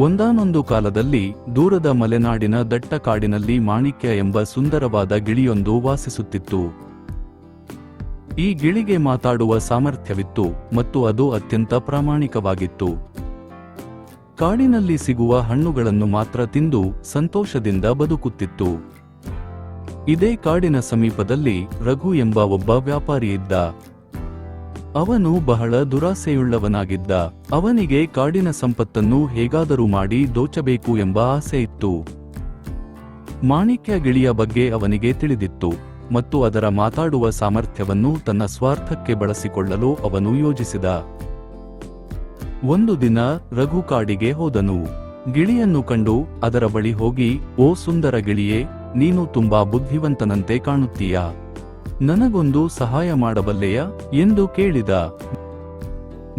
ಒಂದಾನೊಂದು ಕಾಲದಲ್ಲಿ ದೂರದ ಮಲೆನಾಡಿನ ದಟ್ಟ ಕಾಡಿನಲ್ಲಿ ಮಾಣಿಕ್ಯ ಎಂಬ ಸುಂದರವಾದ ಗಿಳಿಯೊಂದು ವಾಸಿಸುತ್ತಿತ್ತು. ಈ ಗಿಳಿಗೆ ಮಾತಾಡುವ ಸಾಮರ್ಥ್ಯವಿತ್ತು ಮತ್ತು ಅದು ಅತ್ಯಂತ ಪ್ರಾಮಾಣಿಕವಾಗಿತ್ತು. ಕಾಡಿನಲ್ಲಿ ಸಿಗುವ ಹಣ್ಣುಗಳನ್ನು ಮಾತ್ರ ತಿಂದು ಸಂತೋಷದಿಂದ ಬದುಕುತ್ತಿತ್ತು. ಇದೇ ಕಾಡಿನ ಸಮೀಪದಲ್ಲಿ ರಘು ಎಂಬ ಒಬ್ಬ ವ್ಯಾಪಾರಿಯಿದ್ದ. ಅವನು ಬಹಳ ದುರಾಸೆಯುಳ್ಳವನಾಗಿದ್ದ. ಅವನಿಗೆ ಕಾಡಿನ ಸಂಪತ್ತನ್ನು ಹೇಗಾದರೂ ಮಾಡಿ ದೋಚಬೇಕು ಎಂಬ ಆಸೆ ಇತ್ತು. ಮಾಣಿಕ್ಯ ಗಿಳಿಯ ಬಗ್ಗೆ ಅವನಿಗೆ ತಿಳಿದಿತ್ತು. ಮತ್ತು ಅದರ ಮಾತಾಡುವ ಸಾಮರ್ಥ್ಯವನ್ನು ತನ್ನ ಸ್ವಾರ್ಥಕ್ಕೆ ಬಳಸಿಕೊಳ್ಳಲು ಅವನು ಯೋಜಿಸಿದ. ಒಂದು ದಿನ ರಘು ಕಾಡಿಗೆ ಹೋದನು. ಗಿಳಿಯನ್ನು ಕಂಡು ಅದರ ಬಳಿ ಹೋಗಿ, ಓ ಸುಂದರ ಗಿಳಿಯೇ, ನೀನು ತುಂಬಾ ಬುದ್ಧಿವಂತನಂತೆ ಕಾಣುತ್ತೀಯಾ? ನನಗೊಂದು ಸಹಾಯ ಮಾಡಬಲ್ಲೆಯ ಎಂದು ಕೇಳಿದ.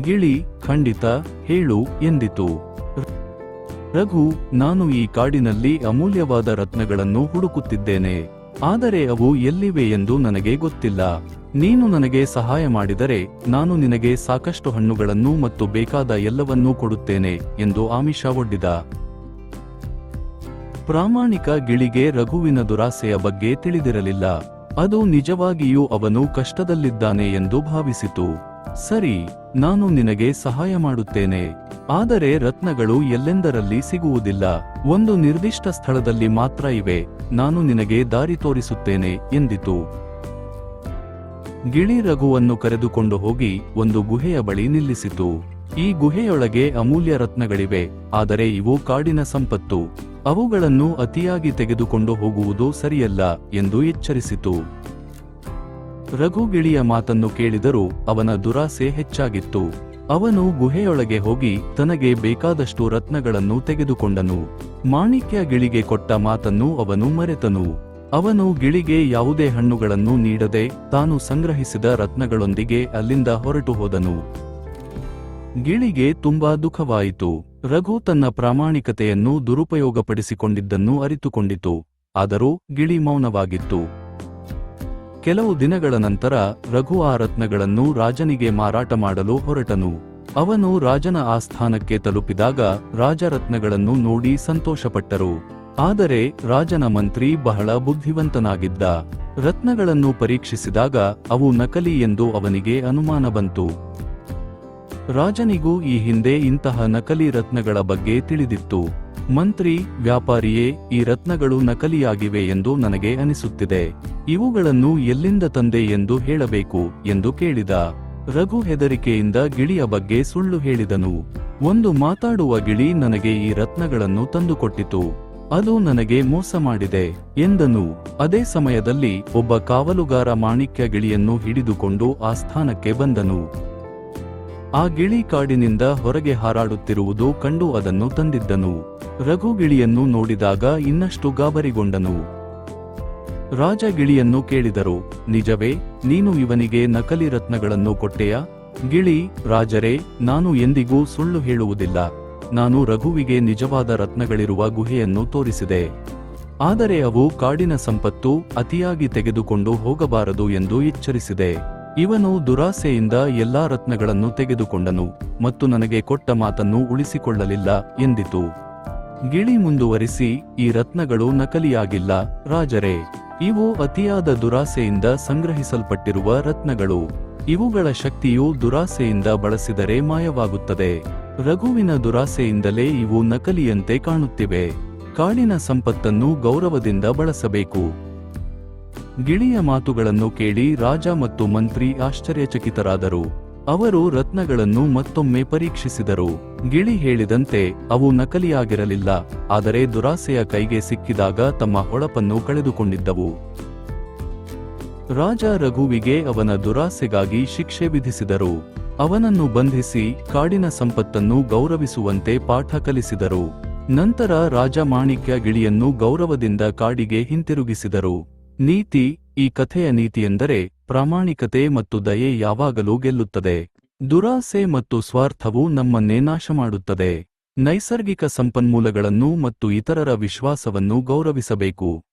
ಗಿಳಿ, ಖಂಡಿತ ಹೇಳು ಎಂದಿತು. ರಘು, ನಾನು ಈ ಕಾಡಿನಲ್ಲಿ ಅಮೂಲ್ಯವಾದ ರತ್ನಗಳನ್ನು ಹುಡುಕುತ್ತಿದ್ದೇನೆ. ಆದರೆ ಅವು ಎಲ್ಲಿವೆ ಎಂದು ನನಗೆ ಗೊತ್ತಿಲ್ಲ. ನೀನು ನನಗೆ ಸಹಾಯ ಮಾಡಿದರೆ ನಾನು ನಿನಗೆ ಸಾಕಷ್ಟು ಹಣ್ಣುಗಳನ್ನು ಮತ್ತು ಬೇಕಾದ ಎಲ್ಲವನ್ನೂ ಕೊಡುತ್ತೇನೆ ಎಂದು ಆಮಿಷ ಒಡ್ಡಿದ. ಪ್ರಾಮಾಣಿಕ ಗಿಳಿಗೆ ರಘುವಿನ ದುರಾಸೆಯ ಬಗ್ಗೆ ತಿಳಿದಿರಲಿಲ್ಲ. ಅದು ನಿಜವಾಗಿಯೂ ಅವನು ಕಷ್ಟದಲ್ಲಿದ್ದಾನೆ ಎಂದು ಭಾವಿಸಿತು. ಸರಿ, ನಾನು ನಿನಗೆ ಸಹಾಯ ಮಾಡುತ್ತೇನೆ. ಆದರೆ ರತ್ನಗಳು ಎಲ್ಲೆಂದರಲ್ಲಿ ಸಿಗುವುದಿಲ್ಲ? ಒಂದು ನಿರ್ದಿಷ್ಟ ಸ್ಥಳದಲ್ಲಿ ಮಾತ್ರ ಇವೆ. ನಾನು ನಿನಗೆ ದಾರಿ ತೋರಿಸುತ್ತೇನೆ ಎಂದಿತು. ಗಿಳಿ ರಘುವನ್ನು ಕರೆದುಕೊಂಡು ಹೋಗಿ ಒಂದು ಗುಹೆಯ ಬಳಿ ನಿಲ್ಲಿಸಿತು. ಈ ಗುಹೆಯೊಳಗೆ ಅಮೂಲ್ಯ ರತ್ನಗಳಿವೆ, ಆದರೆ ಇವು ಕಾಡಿನ ಸಂಪತ್ತು. ಅವುಗಳನ್ನು ಅತಿಯಾಗಿ ತೆಗೆದುಕೊಂಡು ಹೋಗುವುದು ಸರಿಯಲ್ಲ ಎಂದು ಎಚ್ಚರಿಸಿತು. ರಘುಗಿಳಿಯ ಮಾತನ್ನು ಕೇಳಿದರೂ ಅವನ ದುರಾಸೆ ಹೆಚ್ಚಾಗಿತ್ತು. ಅವನು ಗುಹೆಯೊಳಗೆ ಹೋಗಿ ತನಗೆ ಬೇಕಾದಷ್ಟು ರತ್ನಗಳನ್ನು ತೆಗೆದುಕೊಂಡನು. ಮಾಣಿಕ್ಯ ಗಿಳಿಗೆ ಕೊಟ್ಟ ಮಾತನ್ನು ಅವನು ಮರೆತನು. ಅವನು ಗಿಳಿಗೆ ಯಾವುದೇ ಹಣ್ಣುಗಳನ್ನು ನೀಡದೆ ತಾನು ಸಂಗ್ರಹಿಸಿದ ರತ್ನಗಳೊಂದಿಗೆ ಅಲ್ಲಿಂದ ಹೊರಟು ಹೋದನು. ಗಿಳಿಗೆ ತುಂಬಾ ದುಃಖವಾಯಿತು. ರಘು ತನ್ನ ಪ್ರಾಮಾಣಿಕತೆಯನ್ನು ದುರುಪಯೋಗಪಡಿಸಿಕೊಂಡಿದ್ದನ್ನು ಅರಿತುಕೊಂಡಿತು. ಆದರೂ ಗಿಳಿ ಮೌನವಾಗಿತ್ತು. ಕೆಲವು ದಿನಗಳ ನಂತರ ರಘು ಆ ರತ್ನಗಳನ್ನು ರಾಜನಿಗೆ ಮಾರಾಟ ಮಾಡಲು ಹೊರಟನು. ಅವನು ರಾಜನ ಆಸ್ಥಾನಕ್ಕೆ ತಲುಪಿದಾಗ ರಾಜರತ್ನಗಳನ್ನು ನೋಡಿ ಸಂತೋಷಪಟ್ಟರು. ಆದರೆ ರಾಜನ ಮಂತ್ರಿ ಬಹಳ ಬುದ್ಧಿವಂತನಾಗಿದ್ದ. ರತ್ನಗಳನ್ನು ಪರೀಕ್ಷಿಸಿದಾಗ ಅವು ನಕಲಿ ಎಂದು ಅವನಿಗೆ ಅನುಮಾನ ಬಂತು. ರಾಜನಿಗೂ ಈ ಹಿಂದೆ ಇಂತಹ ನಕಲಿ ರತ್ನಗಳ ಬಗ್ಗೆ ತಿಳಿದಿತ್ತು. ಮಂತ್ರಿ, ವ್ಯಾಪಾರಿಯೇ, ಈ ರತ್ನಗಳು ನಕಲಿಯಾಗಿವೆ ಎಂದು ನನಗೆ ಅನಿಸುತ್ತಿದೆ. ಇವುಗಳನ್ನು ಎಲ್ಲಿಂದ ತಂದೆ ಎಂದು ಹೇಳಬೇಕು ಎಂದು ಕೇಳಿದ. ರಘು ಹೆದರಿಕೆಯಿಂದ ಗಿಳಿಯ ಬಗ್ಗೆ ಸುಳ್ಳು ಹೇಳಿದನು. ಒಂದು ಮಾತಾಡುವ ಗಿಳಿ ನನಗೆ ಈ ರತ್ನಗಳನ್ನು ತಂದುಕೊಟ್ಟಿತು. ಅದು ನನಗೆ ಮೋಸ ಮಾಡಿದೆ ಎಂದನು. ಅದೇ ಸಮಯದಲ್ಲಿ ಒಬ್ಬ ಕಾವಲುಗಾರ ಮಾಣಿಕ್ಯ ಗಿಳಿಯನ್ನು ಹಿಡಿದುಕೊಂಡು ಆ ಸ್ಥಾನಕ್ಕೆ ಬಂದನು. ಆ ಗಿಳಿ ಕಾಡಿನಿಂದ ಹೊರಗೆ ಹಾರಾಡುತ್ತಿರುವುದು ಕಂಡು ಅದನ್ನು ತಂದಿದ್ದನು. ರಘು ಗಿಳಿಯನ್ನು ನೋಡಿದಾಗ ಇನ್ನಷ್ಟು ಗಾಬರಿಗೊಂಡನು. ರಾಜ ಗಿಳಿಯನ್ನು ಕೇಳಿದರು, ನಿಜವೇ, ನೀನು ಇವನಿಗೆ ನಕಲಿ ರತ್ನಗಳನ್ನು ಕೊಟ್ಟೆಯಾ? ಗಿಳಿ, ರಾಜರೇ, ನಾನು ಎಂದಿಗೂ ಸುಳ್ಳು ಹೇಳುವುದಿಲ್ಲ. ನಾನು ರಘುವಿಗೆ ನಿಜವಾದ ರತ್ನಗಳಿರುವ ಗುಹೆಯನ್ನು ತೋರಿಸಿದೆ. ಆದರೆ ಅವು ಕಾಡಿನ ಸಂಪತ್ತು ಅತಿಯಾಗಿ ತೆಗೆದುಕೊಂಡು ಹೋಗಬಾರದು ಎಂದು ಎಚ್ಚರಿಸಿದೆ. ಇವನು ದುರಾಸೆಯಿಂದ ಎಲ್ಲಾ ರತ್ನಗಳನ್ನು ತೆಗೆದುಕೊಂಡನು ಮತ್ತು ನನಗೆ ಕೊಟ್ಟ ಮಾತನ್ನು ಉಳಿಸಿಕೊಳ್ಳಲಿಲ್ಲ ಎಂದಿತು. ಗಿಳಿ ಮುಂದುವರಿಸಿ, ಈ ರತ್ನಗಳು ನಕಲಿಯಾಗಿಲ್ಲ, ರಾಜರೇ, ಇವು ಅತಿಯಾದ ದುರಾಸೆಯಿಂದ ಸಂಗ್ರಹಿಸಲ್ಪಟ್ಟಿರುವ ರತ್ನಗಳು. ಇವುಗಳ ಶಕ್ತಿಯು ದುರಾಸೆಯಿಂದ ಬಳಸಿದರೆ ಮಾಯವಾಗುತ್ತದೆ. ರಘುವಿನ ದುರಾಸೆಯಿಂದಲೇ ಇವು ನಕಲಿಯಂತೆ ಕಾಣುತ್ತಿವೆ. ಕಾಡಿನ ಸಂಪತ್ತನ್ನು ಗೌರವದಿಂದ ಬಳಸಬೇಕು. ಗಿಳಿಯ ಮಾತುಗಳನ್ನು ಕೇಳಿ ರಾಜ ಮತ್ತು ಮಂತ್ರಿ ಆಶ್ಚರ್ಯಚಕಿತರಾದರು. ಅವರು ರತ್ನಗಳನ್ನು ಮತ್ತೊಮ್ಮೆ ಪರೀಕ್ಷಿಸಿದರು. ಗಿಳಿ ಹೇಳಿದಂತೆ ಅವು ನಕಲಿಯಾಗಿರಲಿಲ್ಲ, ಆದರೆ ದುರಾಸೆಯ ಕೈಗೆ ಸಿಕ್ಕಿದಾಗ ತಮ್ಮ ಹೊಳಪನ್ನು ಕಳೆದುಕೊಂಡಿದ್ದವು. ರಾಜ ರಘುವಿಗೆ ಅವನ ದುರಾಸೆಗಾಗಿ ಶಿಕ್ಷೆ ವಿಧಿಸಿದರು. ಅವನನ್ನು ಬಂಧಿಸಿ ಕಾಡಿನ ಸಂಪತ್ತನ್ನು ಗೌರವಿಸುವಂತೆ ಪಾಠ ಕಲಿಸಿದರು. ನಂತರ ರಾಜ ಮಾಣಿಕ್ಯ ಗಿಳಿಯನ್ನು ಗೌರವದಿಂದ ಕಾಡಿಗೆ ಹಿಂತಿರುಗಿಸಿದರು. ನೀತಿ ಈ ಕಥೆಯ ನೀತಿಯೆಂದರೆ ಪ್ರಾಮಾಣಿಕತೆ ಮತ್ತು ದಯೆ ಯಾವಾಗಲೂ ಗೆಲ್ಲುತ್ತದೆ. ದುರಾಸೆ ಮತ್ತು ಸ್ವಾರ್ಥವು ನಮ್ಮನ್ನೇ ನಾಶ ಮಾಡುತ್ತದೆ ನೈಸರ್ಗಿಕ ಸಂಪನ್ಮೂಲಗಳನ್ನು ಮತ್ತು ಇತರರ ವಿಶ್ವಾಸವನ್ನು ಗೌರವಿಸಬೇಕು.